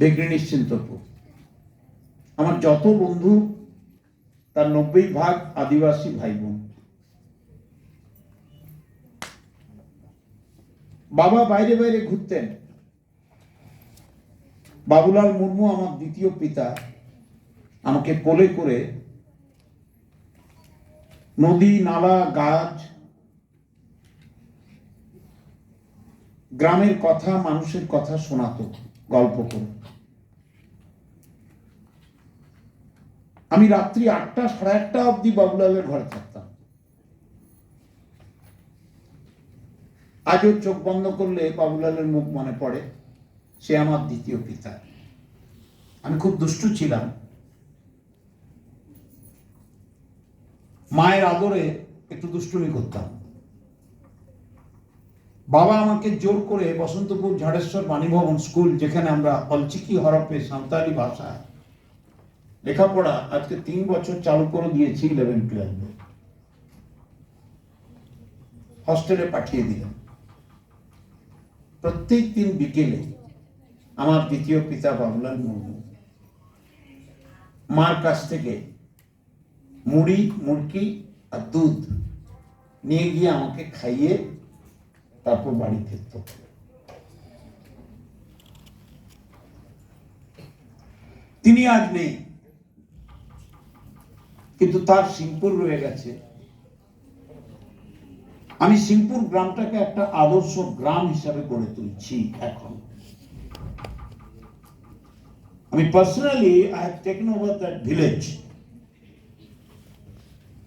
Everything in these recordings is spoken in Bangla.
ডিগ্রি নিশ্চিন্তপুর আমার যত বন্ধু, তার নব্বই ভাগ আদিবাসী ভাই বোন বাবা বাইরে বাইরে ঘুরতেন। বাবুলাল মুর্মু আমার দ্বিতীয় পিতা, আমাকে কোলে করে নদী, নালা, গাছ গ্রামের কথা, মানুষের কথা শোনাতো, গল্প করে। আমি রাত্রি আটটা, সাড়ে আটটা অবধি বাবুলালের ঘরে থাকতাম। আজও চোখ বন্ধ করলে বাবুলালের মুখ মনে পড়ে, সে আমার দ্বিতীয় পিতা। আমি খুব দুষ্টু ছিলাম। মায়ের আদরে একটু দুষ্টুমি করতাম। বাবা আমাকে জোর করে বসন্তপুর ঝাড়েশ্বর বাণীভবন স্কুল, যেখানে আমরা অলচিকি হরপে সাঁওতালি ভাষা লেখাপড়া আজকে তিন বছর চালু করে দিয়েছি ইলেভেন টুয়েলভে হস্টেলে পাঠিয়ে দিলাম। প্রত্যেক দিন বিকেলে আমার দ্বিতীয় পিতা বাবুলাল মুর্মু মার কাছ থেকে মুড়ি, মুরকি আর দুধ নিয়ে গিয়ে আমাকে খাইয়ে তারপর বাড়ি ফিরত। তিনি আজ নেই। কিন্তু তার সিংপুর রয়ে গেছে। আমি সিংপুর গ্রামটাকে একটা আদর্শ গ্রাম হিসাবে গড়ে তুলছি এখন। আমি personally I have taken over that village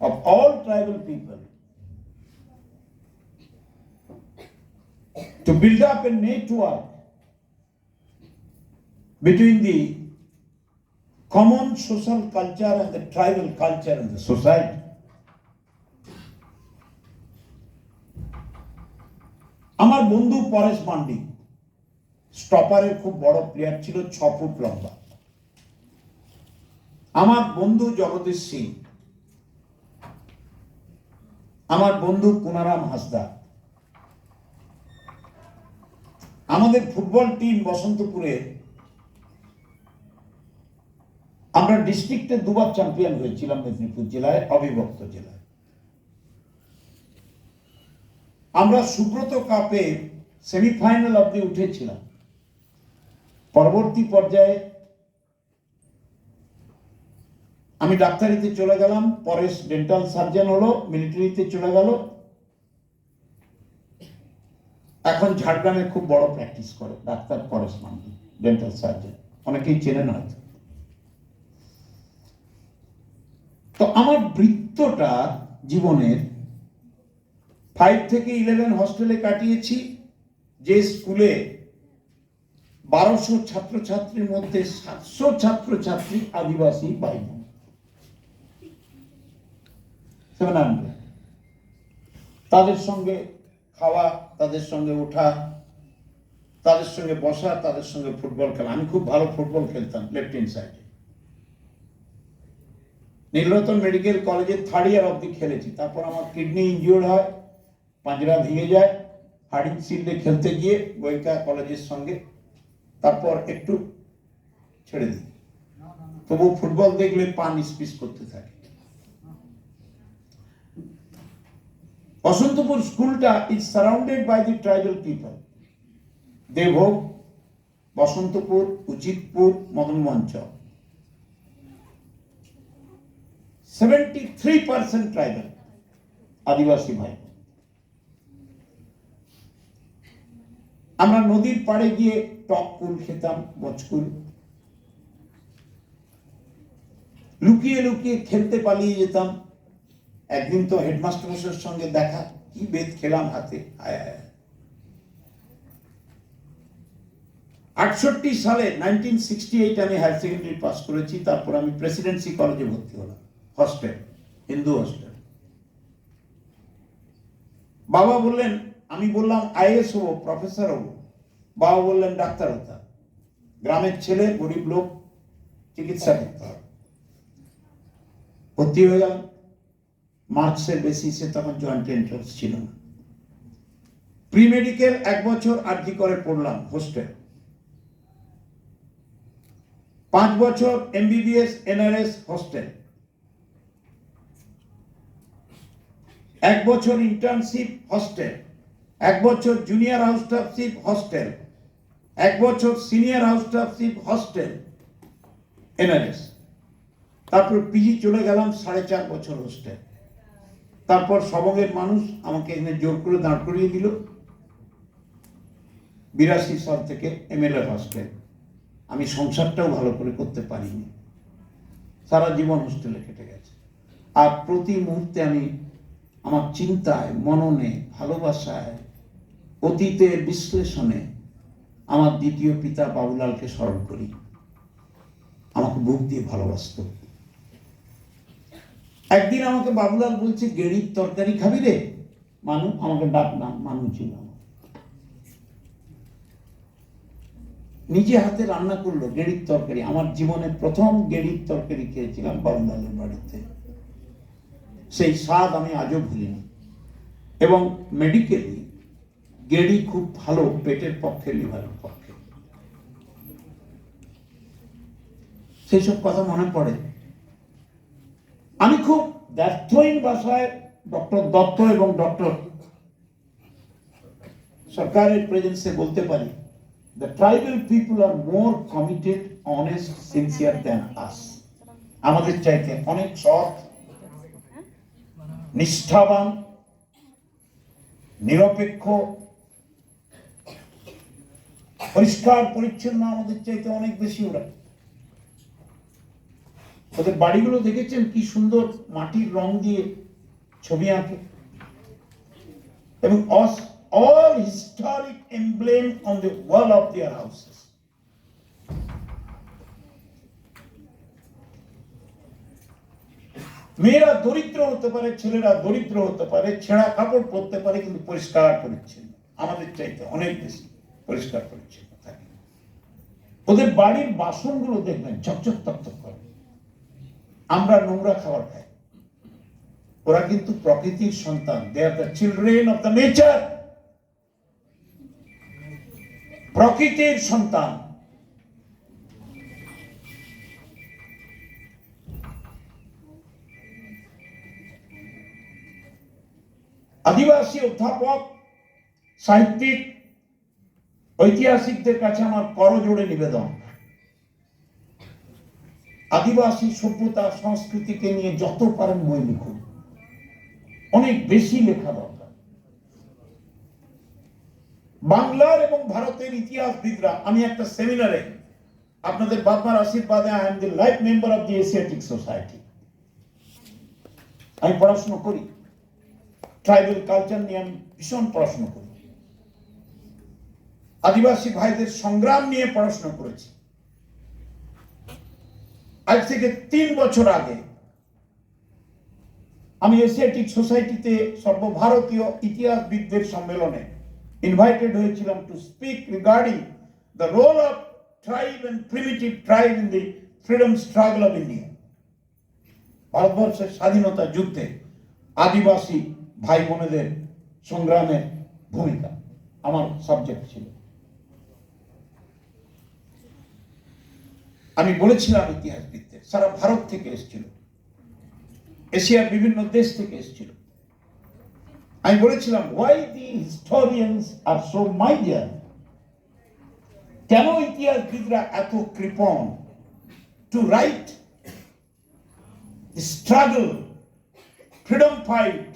of all tribal people. To build up a network between the common social culture and the tribal culture in the society. আমার বন্ধু পরেশ মান্ডি স্টপারের খুব বড় প্লেয়ার ছিল ছ ফুট লম্বা আমার বন্ধু জগদীশ সিং আমার বন্ধু কুনারাম হাসদা আমাদের ফুটবল টিম বসন্তপুরে, আমরা ডিস্ট্রিক্টে দুবার চ্যাম্পিয়ন হয়েছিলাম মেদিনীপুর জেলায়, অবিভক্ত জেলায়। আমরা সুব্রত কাপে সেমিফাইনাল অব্দি উঠেছিলাম। পরবর্তী পর্যায়ে আমি ডাক্তারিতে চলে গেলাম, পরেশ ডেন্টাল সার্জন হলো, মিলিটারিতে চলে গেল এখন ঝাড়গ্রামে খুব বড় প্র্যাকটিস করে, doctor Paresh Mandi dental surgeon অনেকেই চেনেন হয়তো। তো আমার বৃত্তটা জীবনের ফাইভ থেকে ইলেভেন হস্টেলে কাটিয়েছি, যে স্কুলে বারোশো ছাত্রছাত্রীর মধ্যে সাতশো ছাত্রছাত্রী আদিবাসী হান্ড্রেড তাদের সঙ্গে খাওয়া, তাদের সঙ্গে ওঠা, তাদের সঙ্গে বসা, তাদের সঙ্গে ফুটবল খেলা। আমি খুব ভালো ফুটবল খেলতাম লেফট হ্যান্ড সাইডে নীলরতন মেডিকেল কলেজে থার্ড ইয়ার অব্দি খেলেছি। তারপর আমার কিডনি ইনজিওর্ড হয় পাঁজরা ভেঙে যায় হার্ডিং শিল্ডে খেলতে গিয়ে গোয়েঙ্কা কলেজের সঙ্গে তারপর একটু ছেড়ে দিই। তবু ফুটবল দেখলে পান স্পিস করতে থাকে। বসন্তপুর স্কুলটা is surrounded by the tribal people Debbhog, Basantapur, Uchitpur Madanmancha seventy three percent tribal Adivasi ভাই। আমরা নদীর পাড়ে গিয়ে টক কুল খেতাম, বচকুল। লুকিয়ে লুকিয়ে খেলতে পালিয়ে যেতাম। একদিন তো হেডমাস্টার মশাইয়ের সঙ্গে দেখা, কি বেদ খেলাম হাতে। আটষট্টি সালে নাইনটিন সিক্সটি এইট আমি হায়ার সেকেন্ডারি পাস করেছি, তারপর আমি প্রেসিডেন্সি কলেজে ভর্তি হলাম, হস্টেল, হিন্দু হস্টেল। বাবা বললেন, আমি বললাম, আইএস হব, প্রফেসর হব। বাবা বললেন, ডাক্তার হতাম গ্রামের ছেলে, গরিব লোক, চিকিৎসা করতে হবে। ভর্তি হয়ে গেলাম। মার্কসের বেসিসে তখন জয়েন্ট এন্ট্রান্স ছিল না। প্রি মেডিকেল এক বছর আরজি করে পড়লাম হোস্টেল। পাঁচ বছর এমবিবিএস, এনআরএস হোস্টেল। এক বছর ইন্টার্নশিপ হোস্টেল। এক বছর জুনিয়র হাউস স্টাফশিপ হোস্টেল। এক বছর senior house staffship hostel, NRS. তারপর পিজি চলে গেলাম সাড়ে চার বছর হোস্টেল। তারপর সবঙ্গের মানুষ আমাকে এখানে জোর করে দাঁড় করিয়ে দিল। বিরাশি সাল থেকে এমএলএ হোস্টেল আমি সংসারটাও ভালো করে করতে পারিনি। সারা জীবন হোস্টেলে কেটে গেছে। আর প্রতি মুহূর্তে আমি আমার চিন্তায়, মননে, ভালোবাসায় অতীতের বিশ্লেষণে আমার দ্বিতীয় পিতা বাবুলালকে স্মরণ করি। আমাকে বুক দিয়ে ভালোবাসত। একদিন আমাকে বাবুলাল বলছে গেড়ির তরকারি খাবি রে? মানু, আমাকে ডাক নাম মানু ছিল নিজে হাতে রান্না করল গেড়ির তরকারি। আমার জীবনে প্রথম গেড়ির তরকারি খেয়েছিলাম বাবুলালের বাড়িতে। সেই স্বাদ আমি আজও ভুলিনি। এবং মেডিকেলি গেড়ি খুব ভালো পেটের পক্ষে লিভারের পক্ষে। সেই সব কথা মনে পড়ে। আমি খুব ব্যর্থহীন ভাষায় ডক্টর দত্ত এবং ডক্টর সরকারের প্রেজেন্সে বলতে পারি the tribal people are more committed honest sincere than us আমাদের চাইতে অনেক সৎ, নিষ্ঠাবান, নিরপেক্ষ, পরিষ্কার, পরিচ্ছন্ন আমাদের চাইতে অনেক বেশি ওরা। ওদের বাড়িগুলো দেখেছেন? কি সুন্দর মাটির রং দিয়ে ছবি আঁকে। এবং মেয়েরা দরিদ্র হতে পারে, ছেলেরা দরিদ্র হতে পারে, ছেঁড়া কাপড় পরতে পারে, কিন্তু পরিষ্কার পরিচ্ছন্ন। আমাদের চাইতে অনেক বেশি পরিষ্কার পরিচ্ছন্ন ওদের বাড়ির বাসনগুলো দেখবেন, চকচক তকচক করে। আমরা নোংরা খাবার খাই। ওরা কিন্তু প্রকৃতির সন্তান। They are the children of the nature প্রকৃতির সন্তান। আদিবাসী অধ্যাপক, সাহিত্যিক, ঐতিহাসিকদের কাছে আমার করজোড়ে নিবেদন। আদিবাসী সভ্যতা সংস্কৃতিকে নিয়ে যত পারেন বই লিখুন, অনেক বেশি লেখা দরকার। বাংলার এবং ভারতের ইতিহাসবিদরা, আমি একটা সেমিনারে আপনাদের বাবার আশীর্বাদে I am the life member of the Asiatic Society আমি পড়াশোনা করি। ট্রাইবাল কালচার নিয়ে আমি ভীষণ পড়াশোনা করি। আদিবাসী ভাইদের সংগ্রাম নিয়ে পড়াশোনা করেছি। আজ থেকে তিন বছর আগে আমি এশিয়াটিক সোসাইটিতে সর্বভারতীয় ইতিহাসবিদদের সম্মেলনে ইনভাইটেড হয়েছিলাম to speak regarding the role of tribe and primitive tribe in the freedom struggle of India ভারতবর্ষের স্বাধীনতা যুদ্ধে আদিবাসী ভাই বোনেদের সংগ্রামের ভূমিকা আমার সাবজেক্ট ছিল। আমি বলেছিলাম ইতিহাসবিদদের, সারা ভারত থেকে এসেছিল। এশিয়ার বিভিন্ন দেশ থেকে এসেছিল। আমি বলেছিলাম why the historians are so miserly কেন ইতিহাসবিদরা এত কৃপণ to write struggle freedom fight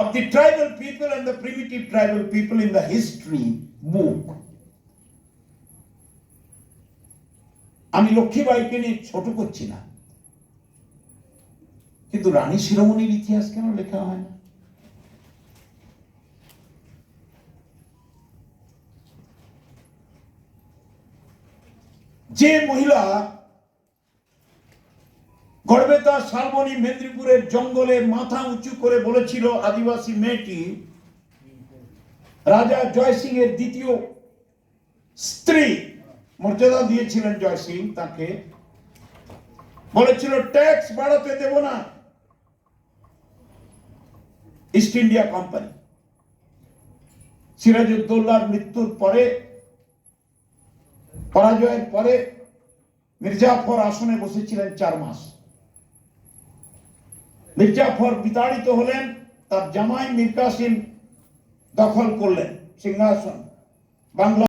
of the tribal people and the primitive tribal people in the history book. আমি লক্ষ্মীবাইকে নিয়ে ছোট করছি না। কিন্তু রানী শিরোমণির ইতিহাস কেন লেখা হয় না? যে মহিলা গড়বেতা, শালবনী, মেদিনীপুরের জঙ্গলে মাথা উঁচু করে বলেছিল আদিবাসী মেয়েটি, রাজা জয় সিং এর দ্বিতীয় স্ত্রী মর্যাদা দিয়েছিলেন জয় সিং তাকে। বলেছিল ট্যাক্স বাড়াতে দেব না। ইস্ট ইন্ডিয়া কোম্পানি সিরাজউদ্দৌলার মৃত্যুর পরে, পরাজয়ের পরে মির্জাফর আসনে বসেছিলেন চার মাস। মির্জাফর বিতাড়িত হলেন, তার জামাই মীর কাসিম দখল করলেন সিংহাসন। বাংলা